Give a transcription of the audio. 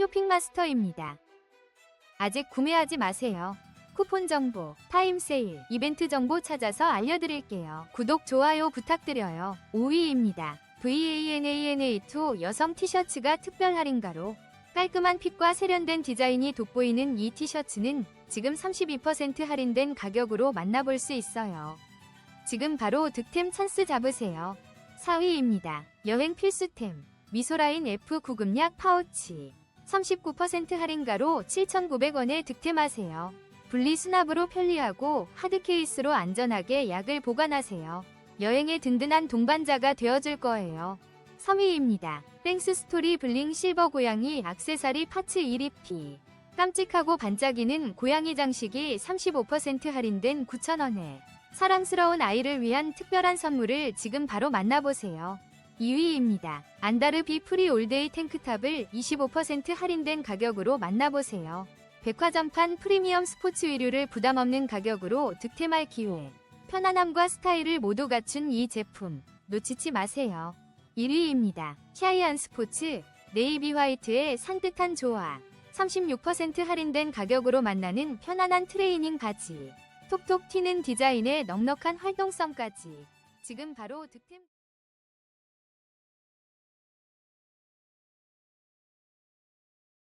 쇼핑마스터입니다. 아직 구매하지 마세요. 쿠폰 정보, 타임 세일, 이벤트 정보 찾아서 알려드릴게요. 구독, 좋아요 부탁드려요. 5위입니다. VANANA2 여성 티셔츠가 특별 할인가로 깔끔한 핏과 세련된 디자인이 돋보이는 이 티셔츠는 지금 32% 할인된 가격으로 만나볼 수 있어요. 지금 바로 득템 찬스 잡으세요. 4위입니다. 여행 필수템 미소라인 F 구급약 파우치 39% 할인가로 7,900원에 득템하세요. 분리 수납으로 편리하고 하드 케이스로 안전하게 약을 보관하세요. 여행의 든든한 동반자가 되어줄 거예요. 3위입니다. 땡스 스토리 블링 실버 고양이 악세사리 파츠 1입피 깜찍하고 반짝이는 고양이 장식이 35% 할인된 9,000원에 사랑스러운 아이를 위한 특별한 선물을 지금 바로 만나보세요. 2위입니다. 안다르비 프리 올데이 탱크탑을 25% 할인된 가격으로 만나보세요. 백화점판 프리미엄 스포츠 의류를 부담 없는 가격으로 득템할 기회. 편안함과 스타일을 모두 갖춘 이 제품 놓치지 마세요. 1위입니다. 샤이안 스포츠 네이비 화이트의 산뜻한 조화. 36% 할인된 가격으로 만나는 편안한 트레이닝 바지. 톡톡 튀는 디자인에 넉넉한 활동성까지. 지금 바로 득템